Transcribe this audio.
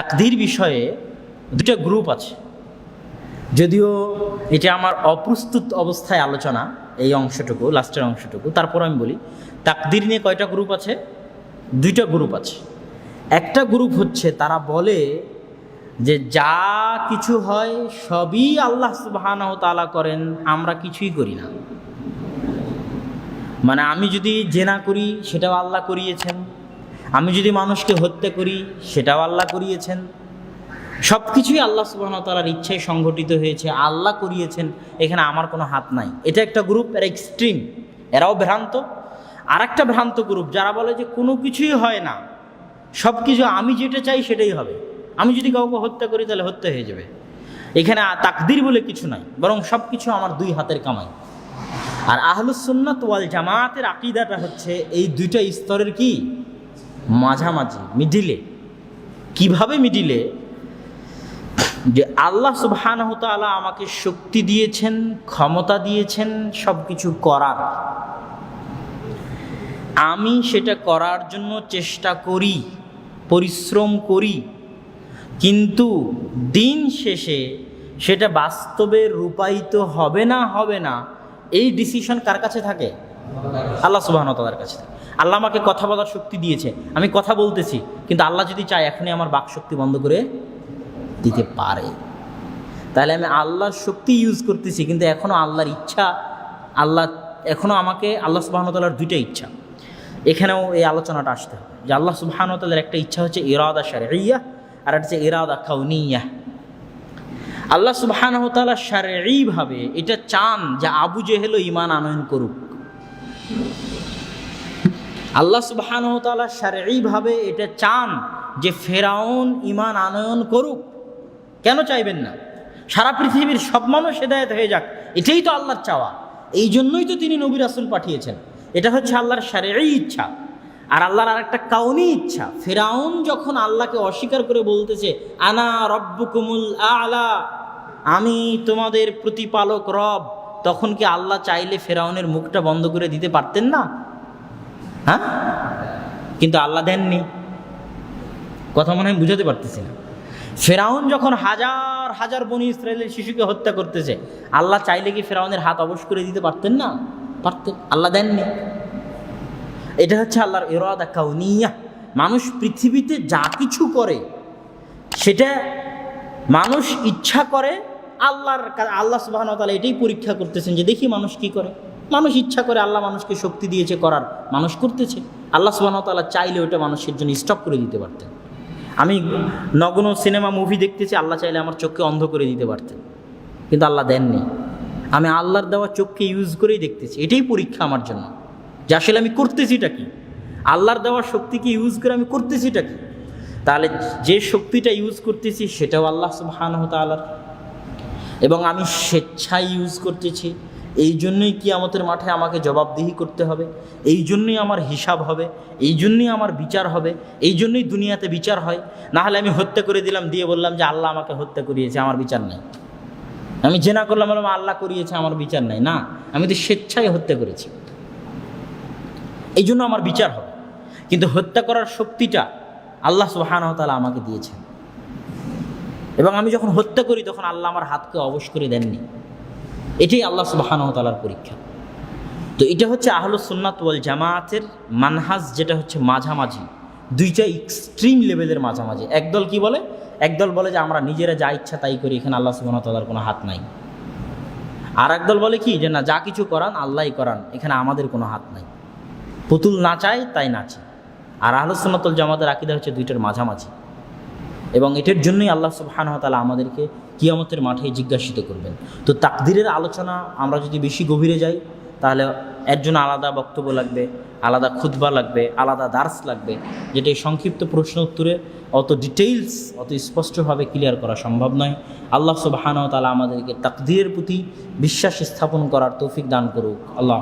তাকদির বিষয়ে দুটো গ্রুপ আছে। যদিও এটা আমার অপ্রস্তুত অবস্থায় আলোচনা, এই অংশটুকু, লাস্টের অংশটুকু, তারপর আমি বলি, তাকদির নিয়ে কয়টা গ্রুপ আছে? দুইটা গ্রুপ আছে। একটা গ্রুপ হচ্ছে, তারা বলে যে যা কিছু হয় সবই আল্লাহ সুবহানাহু তাআলা করেন, আমরা কিছুই করি না। মানে আমি যদি জেনা করি, সেটাও আল্লাহ করিয়েছেন। আমি যদি মানুষকে হত্যা করি, সেটাও আল্লাহ করিয়েছেন। সব কিছুই আল্লাহ সুবাহতালার ইচ্ছায় সংঘটিত হয়েছে, আল্লাহ করিয়েছেন, এখানে আমার কোনো হাত নাই। এটা একটা গ্রুপ এরা এক্সট্রিম এরাও ভ্রান্ত। আর একটা ভ্রান্ত গ্রুপ যারা বলে যে কোনো কিছুই হয় না। সব কিছু আমি যেটা চাই সেটাই হবে। আমি যদি কাউকে হত্যা করি, তাহলে হত্যা হয়ে যাবে। এখানে তাকদির বলে কিছু নাই, বরং সব কিছু আমার দুই হাতের কামাই। আর আহলুসুন্নাত ওয়াল জামাতের আকিদাটা হচ্ছে, এই দুইটা স্তরের কি? মাঝামাঝি, মিডিলে। কীভাবে মিডিলে? যে আল্লাহ সুবহানাহু আমাকে শক্তি দিয়েছেন, ক্ষমতা দিয়েছেন সব কিছু করার। আমি সেটা করার জন্য চেষ্টা করি, পরিশ্রম করি, কিন্তু দিন শেষে সেটা বাস্তবে রূপায়িত হবে না হবে না, এই ডিসিশন কার কাছে থাকে? আল্লাহ সুবাহনতালার কাছে থাকে। আল্লাহ আমাকে কথা বলার শক্তি দিয়েছে। আমি কথা বলতেছি, কিন্তু আল্লাহ যদি চায় এখনই আমার বাক শক্তি বন্ধ করে দিতে পারে। তাহলে আমি আল্লাহর শক্তি ইউজ করতেছি, কিন্তু এখনও আল্লাহর ইচ্ছা, আল্লাহ এখনও আমাকে আল্লাহ সুবাহনতালার দুইটা ইচ্ছা। এখানেও এই আলোচনাটা আসতে হবে, যে আল্লাহ সুবাহানতালার একটা ইচ্ছা হচ্ছে ইরাদা সারিয়া আর একটা হচ্ছে ইরাদা কাউনিয়া আল্লাহ সুবাহানহতালা সারিভাবে এটা চান যে আবু জেহেলও ইমান আনয়ন করুক। আল্লাহ সুবাহানহতালা সারিভাবে এটা চান যে ফেরাউন ইমান আনয়ন করুক। কেন চাইবেন না? সারা পৃথিবীর সব মানুষ হেদায়ত হয়ে যাক, এটাই তো আল্লাহর চাওয়া। এই জন্যই তো তিনি নবী রাসুল পাঠিয়েছেন। এটা হচ্ছে আল্লাহর সারেই ইচ্ছা। আর আল্লাহর আর একটা কাউনি ইচ্ছা, ফেরাউন যখন আল্লাহকে অস্বীকার করে বলতেছে, আনা রব্বুকুমুল আলা, আমি তোমাদের প্রতিপালক রব, তখন কি আল্লাহ চাইলে ফেরাউনের মুখটা বন্ধ করে দিতে পারতেন না? হ্যাঁ? কিন্তু আল্লাহ দেননি। কথা মনে হয় বুঝাতে পারতেছি না। ফেরাউন যখন হাজার হাজার বনি ইসরায়েলের শিশুকে হত্যা করতেছে, আল্লাহ চাইলে কি ফেরাউনের হাত অবশ করে দিতে পারতেন না? পারতেন। আল্লাহ দেননি। এটা হচ্ছে আল্লাহর ইরাদা কাউনিয়া। মানুষ পৃথিবীতে যা কিছু করে, সেটা মানুষ ইচ্ছা করে আল্লাহর আল্লাহ সুবাহ এটাই পরীক্ষা করতেছেন যে দেখি মানুষ কি করে। মানুষ ইচ্ছা করে আল্লাহ মানুষকে শক্তি দিয়েছে, করার মানুষ করতেছে। আল্লাহ সুবাহ তালা চাইলে ওটা মানুষের জন্য স্টপ করে দিতে পারতেন। আমি নগ্ন সিনেমা মুভি দেখতেছি, আল্লাহ চাইলে আমার চোখকে অন্ধ করে দিতে পারতেন। কিন্তু আল্লাহ দেননি। আমি আল্লাহর দেওয়া চোখকে ইউজ করেই দেখতেছি। এটাই পরীক্ষা আমার জন্য। যে আসলে আমি করতেছিটা কি? আল্লাহর দেওয়া শক্তিকে ইউজ করে আমি করতেছিটা কি? তাহলে যে শক্তিটা ইউজ করতেছি, সেটাও আল্লাহ সুবহানাহু তাআলার। এবং আমি স্বেচ্ছায় ইউজ করতেছি। এই জন্যই কিয়ামতের মাঠে আমাকে জবাবদিহি করতে হবে, এই জন্যই আমার হিসাব হবে, এই জন্যই আমার বিচার হবে, এই জন্যই দুনিয়াতে বিচার হয়। না হলে আমি হত্যা করে দিলাম, দিয়ে বললাম যে আল্লাহ আমাকে হত্যা করিয়েছে, আমার বিচার নাই। আমি জেনা করলাম, বললাম আল্লাহ করিয়েছে, আমার বিচার নাই। না, আমি তো স্বেচ্ছায় হত্যা করেছি। এই জন্য আমার বিচার হবে। কিন্তু হত্যা করার শক্তিটা আল্লাহ সুবহানাহু তাআলা আমাকে দিয়েছেন। এবং আমি যখন হত্যা করি, তখন আল্লাহ আমার হাতকে অবশ করে দেননি। এটাই আল্লাহ সুবহানাহু তাআলার পরীক্ষা। তো এটা হচ্ছে আহল সুন্নাত ওয়াল জামায়াতের মানহাজ, যেটা হচ্ছে মাঝামাঝি। দুইটা এক্সট্রিম লেভেলের মাঝামাঝি। একদল কি বলে? একদল বলে যে, আমরা নিজেরা যা ইচ্ছা তাই করি, এখানে আল্লাহ সুবহানাহু তাআলার কোনো হাত নাই। আর একদল বলে কি যে, না, যা কিছু করান আল্লাহই করান, এখানে আমাদের কোনো হাত নাই। পুতুল নাচায় তাই নাচে আর আহলুসুন্নতুল জামাতের আকিদা হচ্ছে দুইটার মাঝামাঝি। এবং এটার জন্যই আল্লাহ সুবহানাহু ওয়া তাআলা আমাদেরকে কিয়ামতের মাঠে জিজ্ঞাসিত করবেন। তো তাকদিরের আলোচনা আমরা যদি বেশি গভীরে যাই, তাহলে এর জন্য আলাদা বক্তব্য লাগবে, আলাদা খুতবা লাগবে, আলাদা দার্স লাগবে যেটা এই সংক্ষিপ্ত প্রশ্ন উত্তরে অত ডিটেইলস অত স্পষ্টভাবে ক্লিয়ার করা সম্ভব নয়। আল্লাহ সুবহানাহু ওয়া তাআলা আমাদেরকে তাকদিরের প্রতি বিশ্বাস স্থাপন করার তৌফিক দান করুক। আল্লাহ